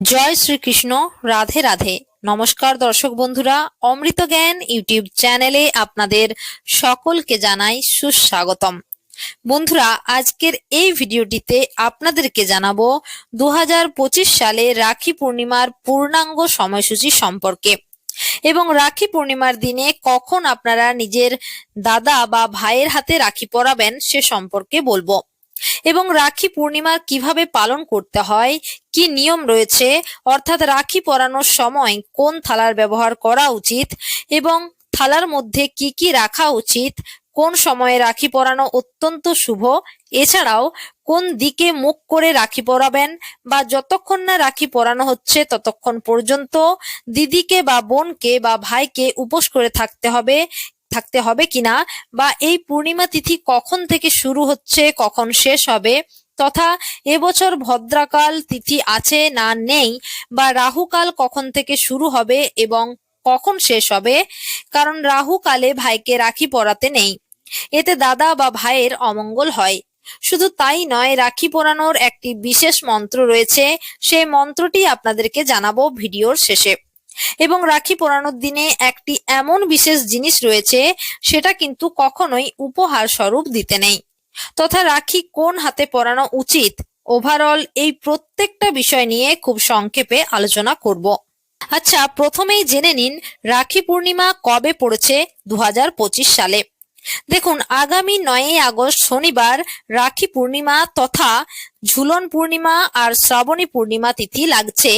জয় শ্রীকৃষ্ণ, রাধে রাধে। নমস্কার দর্শক বন্ধুরা, অমৃত জ্ঞান ইউটিউব চ্যানেলে আপনাদের সকলকে জানাই সুস্বাগতম। বন্ধুরা, আজকের এই ভিডিওটিতে আপনাদেরকে জানাব দু হাজার পঁচিশ সালে রাখি পূর্ণিমার পূর্ণাঙ্গ সময়সূচি সম্পর্কে। এবং রাখি পূর্ণিমার দিনে কখন আপনারা নিজের দাদা বা ভাইয়ের হাতে রাখি পরাবেন সে সম্পর্কে বলব। এবং রাখি পূর্ণিমা কীভাবে পালন করতে হয়? কি নিয়ম রয়েছে? অর্থাৎ রাখি পরানোর সময় কোন থালার ব্যবহার করা উচিত? এবং থালার মধ্যে কি কি রাখা উচিত? কোন সময়ে রাখি পরানো অত্যন্ত শুভ? এছাড়াও, কোন দিকে মুখ করে রাখি পরাবেন বা যতক্ষণ না রাখি পরানো হচ্ছে ততক্ষণ পর্যন্ত? দিদিকে বা বোনকে বা ভাইকে উপোস করে থাকতে হবে। থাকতে হবে কিনা বা এই পূর্ণিমা তিথি কখন থেকে শুরু হচ্ছে, কখন শেষ হবে তথা এবছর ভদ্রাকাল তিথি আছে না নেই বা রাহুকাল কখন থেকে শুরু হবে এবং কখন শেষ হবে? কারণ রাহুকালে ভাইকে রাখি পরাতে নেই। এতে দাদা বা ভাইয়ের অমঙ্গল হয়। শুধু তাই নয়, রাখি পরানোর একটি বিশেষ মন্ত্র রয়েছে। সেই মন্ত্রটি আপনাদেরকে জানাব ভিডিওর শেষে। এবং রাখি পরানোর দিনে একটি এমন বিশেষ জিনিস রয়েছে, সেটা কিন্তু কখনোই উপহার স্বরূপ দিতে নেই। তথা রাখি কোন হাতে পরানো উচিত? ওভারঅল এই প্রত্যেকটা বিষয় নিয়ে খুব সংক্ষেপে আলোচনা করব। আচ্ছা প্রথমেই জেনে নিন রাখি পূর্ণিমা কবে পড়েছে দু হাজার পঁচিশ সালে। দেখুন, আগামী নয়ই আগস্ট শনিবার রাখি পূর্ণিমা তথা ঝুলন পূর্ণিমা আর শ্রাবণী পূর্ণিমা তিথি লাগছে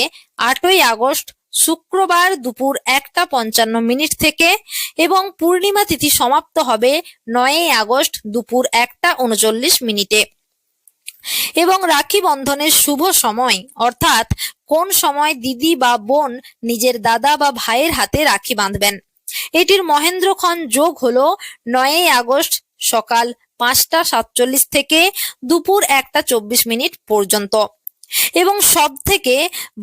আটই আগস্ট শুক্রবার দুপুর একটা পঞ্চান্ন মিনিট থেকে এবং পূর্ণিমা তিথি সমাপ্ত হবে নয়ই আগস্ট দুপুর একটা উনচল্লিশ মিনিটে। এবং রাখি বন্ধনের শুভ সময়, অর্থাৎ কোন সময় দিদি বা বোন নিজের দাদা বা ভাইয়ের হাতে রাখি বাঁধবেন? এটির মহেন্দ্রক্ষণ যোগ হল নয়ই আগস্ট সকাল পাঁচটা সাতচল্লিশ থেকে দুপুর একটা চব্বিশ মিনিট পর্যন্ত। এবং সব থেকে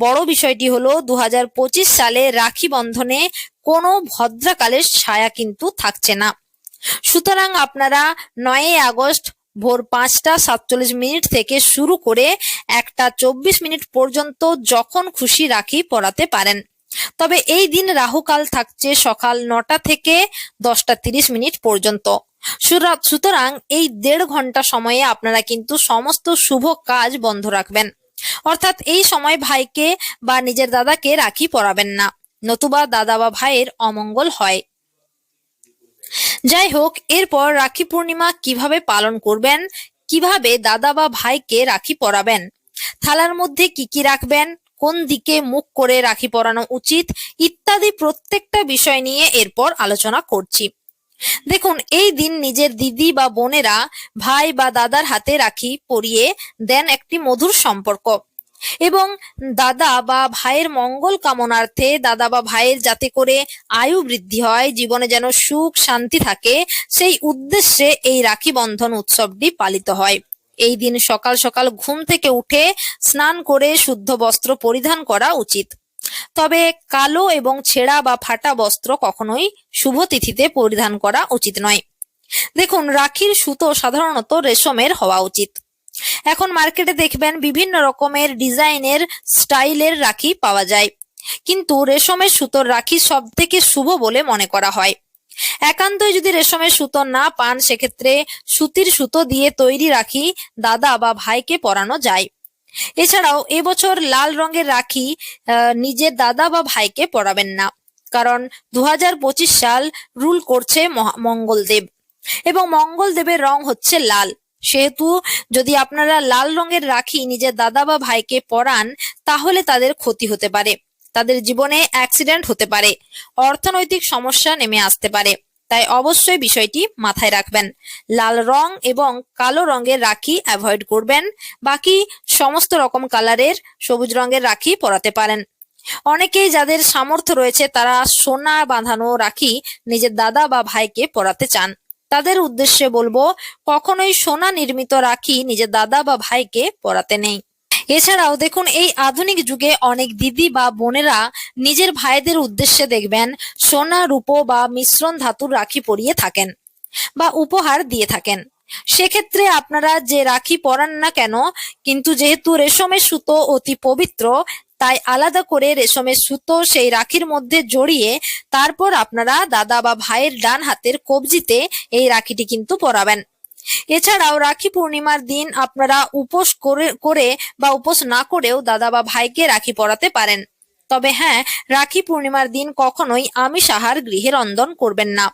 বড় বিষয়টি হলো দু হাজার পঁচিশ সালে রাখি বন্ধনে কোনো ভদ্রাকালের ছায়া কিন্তু থাকছে না। সুতরাং আপনারা নয়ই আগস্ট ভোর পাঁচটা সাতচল্লিশ মিনিট থেকে শুরু করে একটা চব্বিশ মিনিট পর্যন্ত যখন খুশি রাখি পরাতে পারেন। তবে এই দিন রাহুকাল থাকছে সকাল নটা থেকে দশটা তিরিশ মিনিট পর্যন্ত। সুতরাং এই দেড় ঘণ্টা সময়ে আপনারা কিন্তু সমস্ত শুভ কাজ বন্ধ রাখবেন। অর্থাৎ এই সময় ভাইকে বা নিজের দাদাকে রাখি পরাবেন না, নতুবা দাদা বা ভাইয়ের অমঙ্গল হয়। যাই হোক, এরপর রাখি পূর্ণিমা কীভাবে পালন করবেন, কীভাবে দাদা বা ভাইকে রাখি পরাবেন, থালার মধ্যে কি কি রাখবেন, কোন দিকে মুখ করে রাখি পরানো উচিত, ইত্যাদি প্রত্যেকটা বিষয় নিয়ে এরপর আলোচনা করছি। দেখুন, এই দিন নিজের দিদি বা বোনেরা ভাই বা দাদার হাতে রাখি পরিয়ে দেন একটি মধুর সম্পর্ক। এবং দাদা বা ভাইয়ের মঙ্গল কামনার্থে দাদা বা ভাইয়ের যাতে করে আয়ু বৃদ্ধি হয়, জীবনে যেন সুখ, শান্তি থাকে, সেই উদ্দেশ্যে এই রাখি বন্ধন উৎসবটি পালিত হয়। এই দিন সকাল সকাল ঘুম থেকে উঠে স্নান করে শুদ্ধ বস্ত্র পরিধান করা উচিত। তবে কালো এবং ছেঁড়া বা ফাটা বস্ত্র কখনোই শুভ তিথিতে পরিধান করা উচিত নয়। দেখুন, রাখির সুতো সাধারণত রেশমের হওয়া উচিত। এখন মার্কেটে দেখবেন বিভিন্ন রকমের ডিজাইনের স্টাইলের রাখি পাওয়া যায়। কিন্তু রেশমের সুতোর রাখি সব থেকে শুভ বলে মনে করা হয়। একান্তই যদি রেশমের সুতো না পান, সেক্ষেত্রে সুতির সুতো দিয়ে তৈরি রাখি দাদা বা ভাইকে পরানো যায়। এছাড়াও এবছর লাল রঙের রাখি নিজের দাদা বা ভাইকে পরাবেন না। কারণ দু হাজার পঁচিশ সাল রুল করছে মঙ্গলদেব। এবং মঙ্গলদেবের রং হচ্ছে লাল। সেহেতু যদি আপনারা লাল রঙের রাখি নিজের দাদা বা ভাইকে পরান, তাহলে তাদের ক্ষতি হতে পারে। তাদের জীবনে অ্যাক্সিডেন্ট হতে পারে। অর্থনৈতিক সমস্যা নেমে আসতে পারে। তাই অবশ্যই বিষয়টি মাথায় রাখবেন। লাল রং এবং কালো রঙের রাখি অ্যাভয়েড করবেন। বাকি সমস্ত রকম কালারের সবুজ রঙের রাখি পরাতে পারেন। অনেকেই যাদের সামর্থ্য রয়েছে, তারা সোনা বাঁধানো রাখি নিজের দাদা বা ভাইকে পরাতে চান। তাদের উদ্দেশ্যে বলব, কখনোই সোনা নির্মিত রাখি নিজের দাদা বা ভাইকে পরাতে নেই। এছাড়াও দেখুন, এই আধুনিক যুগে অনেক দিদি বা বোনেরা নিজের ভাইদের উদ্দেশ্যে দেখবেন, সোনা, রূপো বা মিশ্রণ ধাতুর রাখি পরিয়ে থাকেন বা উপহার দিয়ে থাকেন। সেক্ষেত্রে আপনারা যে রাখি পরান না কেন, কিন্তু যেহেতু রেশমের সুতো অতি পবিত্র, তাই আলাদা করে রেশমের সুতো সেই রাখির মধ্যে জড়িয়ে তারপর আপনারা দাদা বা ভাইয়ের ডান হাতের কবজিতে এই রাখিটি কিন্তু পরাবেন। এছাড়াও রাখি পূর্ণিমার দিন আপনারা উপোস করে করে বা উপোস না করেও দাদা বা ভাইকে রাখি পরাতে পারেন। তবে হ্যাঁ রাখি পূর্ণিমার দিন কখনোই আমিষ আহার গৃহে রন্ধন করবেন না।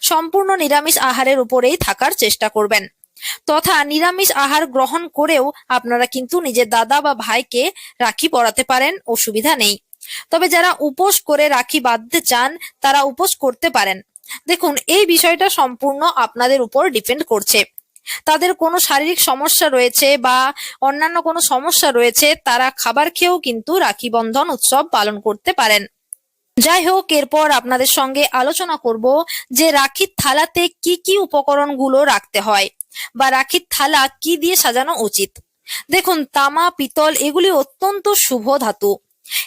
সম্পূর্ণ নিরামিষ আহারের উপরেই থাকার চেষ্টা করবেন। তথা নিরামিষ আহার গ্রহণ করেও আপনারা কিন্তু নিজের দাদা বা ভাইকে রাখি পরাতে পারেন, অসুবিধা নেই। তবে যারা উপোস করে রাখি বাঁধতে চান, তারা উপোস করতে পারেন। দেখুন, এই বিষয়টা সম্পূর্ণ আপনাদের উপর ডিপেন্ড করছে। তাদের কোনো শারীরিক সমস্যা রয়েছে বা অন্যান্য কোনো সমস্যা রয়েছে, তারা খাবার খেয়েও কিন্তু রাখি বন্ধন উৎসব পালন করতে পারেন। যাই হোক এরপর আপনাদের সঙ্গে আলোচনা করব যে রাখির থালাতে কি কি উপকরণগুলো রাখতে হয় বা রাখির থালা কি দিয়ে সাজানো উচিত। দেখুন, তামা, পিতল এগুলি অত্যন্ত শুভ ধাতু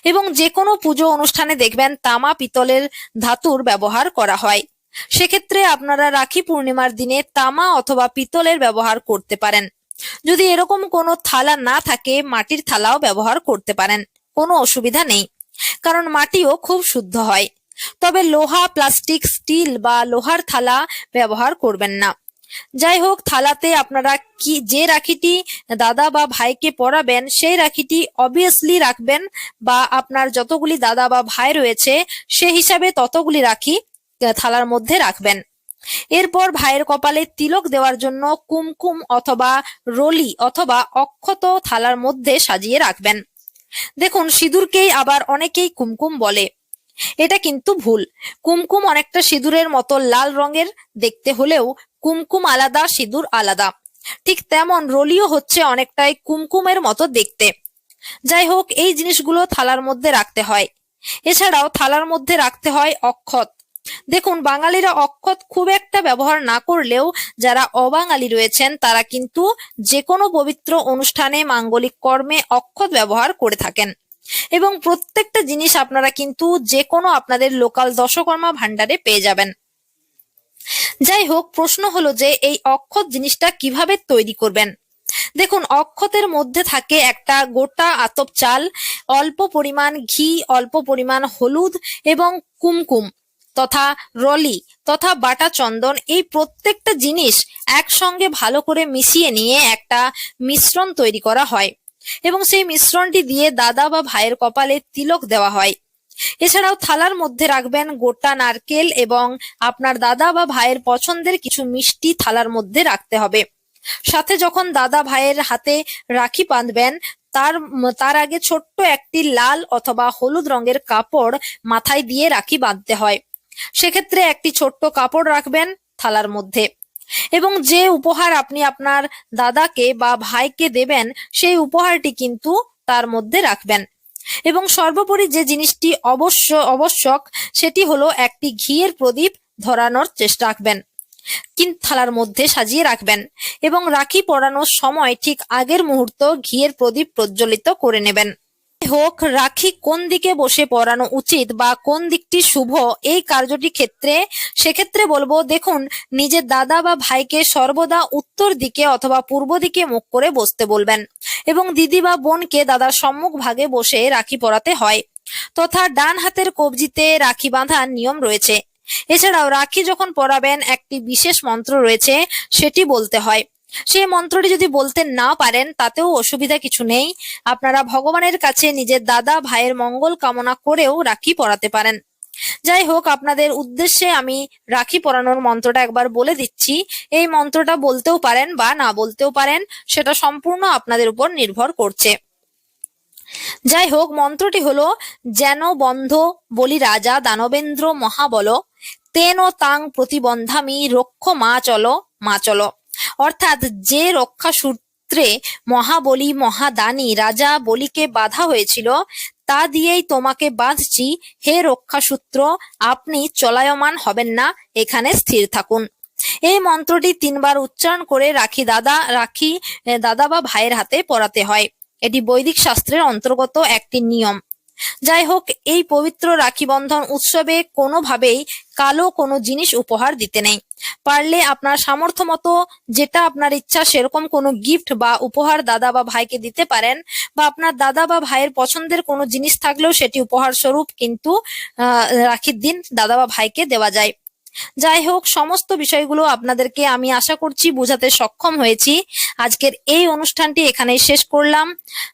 এবং যে কোনো পুজো অনুষ্ঠানে দেখবেন তামা, পিতলের ধাতুর ব্যবহার করা হয়। সেক্ষেত্রে আপনারা রাখি পূর্ণিমার দিনে তামা অথবা পিতলের ব্যবহার করতে পারেন। যদি এরকম কোনো থালা না থাকে, মাটির থালাও ব্যবহার করতে পারেন। কোনো অসুবিধা নেই। কারণ মাটিও খুব শুদ্ধ হয়। তবে লোহা, প্লাস্টিক, স্টিল বা লোহার থালা ব্যবহার করবেন না। যাই হোক, থালাতে আপনারা কি, যে রাখিটি দাদা বা ভাইকে পরাবেন, সেই রাখিটি অবভিয়াসলি রাখবেন বা আপনার যতগুলি দাদা বা ভাই রয়েছে, সে হিসাবে ততগুলি রাখি থালার মধ্যে রাখবেন। এরপর ভাইয়ের কপালে তিলক দেওয়ার জন্য কুমকুম অথবা রলি অথবা অক্ষত থালার মধ্যে সাজিয়ে রাখবেন। দেখুন, সিঁদুরকেই আবার অনেকেই কুমকুম বলে। এটা কিন্তু ভুল। কুমকুম অনেকটা সিঁদুরের মতো লাল রঙের, দেখতে হলেও কুমকুম আলাদা, সিঁদুর আলাদা। ঠিক তেমন রলিও হচ্ছে অনেকটাই কুমকুমের মতো দেখতে। যাই হোক, এই জিনিসগুলো থালার মধ্যে রাখতে হয়। এছাড়াও থালার মধ্যে রাখতে হয় অক্ষত। দেখুন, বাঙালিরা অক্ষত খুব একটা ব্যবহার না করলেও যারা অবাঙালি রয়েছেন, তারা কিন্তু যে কোনো পবিত্র অনুষ্ঠানে মাঙ্গলিক কর্মে অক্ষত ব্যবহার করে থাকেন। এবং প্রত্যেকটা জিনিস আপনারা কিন্তু যে কোনো আপনাদের লোকাল দশকর্মা ভান্ডারে পেয়ে যাবেন। যাই হোক, প্রশ্ন হলো যে এই অক্ষত জিনিসটা কীভাবে তৈরি করবেন? দেখুন, অক্ষতের মধ্যে থাকে একটা গোটা আতপ চাল, অল্প পরিমাণ ঘি, অল্প পরিমাণ হলুদ এবং কুমকুম। তথা রলি তথা বাটা চন্দন এই প্রত্যেকটা জিনিস একসঙ্গে ভালো করে মিশিয়ে নিয়ে একটা মিশ্রণ তৈরি করা হয় এবং সেই মিশ্রণটি দিয়ে দাদা বা ভাইয়ের কপালে তিলক দেওয়া হয়। এছাড়াও থালার মধ্যে রাখবেন গোটা নারকেল এবং আপনার দাদা বা ভাইয়ের পছন্দের কিছু মিষ্টি থালার মধ্যে রাখতে হবে। সাথে যখন দাদা ভাইয়ের হাতে রাখি বাঁধবেন, তার তার আগে ছোট্ট একটি লাল অথবা হলুদ রঙের কাপড় মাথায় দিয়ে রাখি বাঁধতে হয়। সেক্ষেত্রে একটি ছোট্ট কাপড় রাখবেন থালার মধ্যে। এবং যে উপহার আপনি আপনার দাদাকে বা ভাইকে দেবেন, সেই উপহারটি কিন্তু তার মধ্যে রাখবেন। এবং সর্বোপরি যে জিনিসটি অবশ্য, আবশ্যক, সেটি হলো একটি ঘিয়ের প্রদীপ ধরানোর চেষ্টা রাখবেন। কিন্তু থালার মধ্যে সাজিয়ে রাখবেন এবং রাখি পরানোর সময় ঠিক আগের মুহূর্ত ঘিয়ের প্রদীপ প্রজ্বলিত করে নেবেন। হোক, রাখি কোন দিকে বসে পরানো উচিত বা কোন দিকটি শুভ, এই কার্যটি ক্ষেত্রে, সেক্ষেত্রে বলব, দেখুন, নিজের দাদা বা ভাইকে সর্বদা উত্তর দিকে অথবা পূর্ব দিকে মুখ করে বসতে বলবেন এবং দিদি বা বোনকে দাদার সম্মুখ ভাগে বসে রাখি পরাতে হয় তথা ডান হাতের কবজিতে রাখি বাঁধার নিয়ম রয়েছে। এছাড়াও রাখি যখন পরাবেন একটি বিশেষ মন্ত্র রয়েছে, সেটি বলতে হয়। সেই মন্ত্রটি যদি বলতে না পারেন, তাতেও অসুবিধা কিছু নেই। আপনারা ভগবানের কাছে নিজের দাদা ভাইয়ের মঙ্গল কামনা করেও রাখি পরাতে পারেন। যাই হোক, আপনাদের উদ্দেশ্যে আমি রাখি পরানোর মন্ত্রটা একবার বলে দিচ্ছি। এই মন্ত্রটা বলতেও পারেন বা না বলতেও পারেন, সেটা সম্পূর্ণ আপনাদের উপর নির্ভর করছে। যাই হোক, মন্ত্রটি হলো, যেন বন্ধ বলি রাজা দানবেন্দ্র মহাবল, তেন তাং প্রতিবন্ধামি রক্ষ মা চলো মা চলো। অর্থাৎ যে রক্ষা সূত্রে মহাবলী মহাদানী রাজা বলিকে বাধা হয়েছিল, তা দিয়েই তোমাকে বাঁধছি। হে রক্ষা সূত্র, আপনি চলায়মান হবেন না, এখানে স্থির থাকুন। এই মন্ত্রটি তিনবার উচ্চারণ করে রাখি দাদা রাখি দাদা বা ভাইয়ের হাতে পরাতে হয়। এটি বৈদিক শাস্ত্রের অন্তর্গত একটি নিয়ম। যাই হোক, এই পবিত্র রাখি বন্ধন উৎসবে কোনোভাবেই কালো কোনো জিনিস উপহার দিতে নেই। পারলে আপনার সামর্থ্য মতো যেটা আপনার ইচ্ছা সেরকম কোনো গিফট বা উপহার দাদা বা ভাইকে দিতে পারেন বা আপনার দাদা বা ভাইয়ের পছন্দের কোনো জিনিস থাকলেও সেটি উপহার স্বরূপ কিন্তু রাখির দিন দাদা বা ভাইকে দেওয়া যায়। যাই হোক, সমস্ত বিষয়গুলো আপনাদেরকে আমি আশা করছি বোঝাতে সক্ষম হয়েছি। আজকের এই অনুষ্ঠানটি এখানে শেষ করলাম।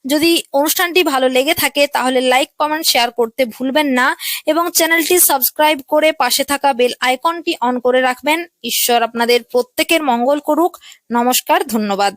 যদি অনুষ্ঠানটি ভালো লেগে থাকে, তাহলে লাইক, কমেন্ট, শেয়ার করতে ভুলবেন না এবং চ্যানেলটি সাবস্ক্রাইব করে পাশে থাকা বেল আইকনটি অন করে রাখবেন। ঈশ্বর আপনাদের প্রত্যেকের মঙ্গল করুক। নমস্কার, ধন্যবাদ।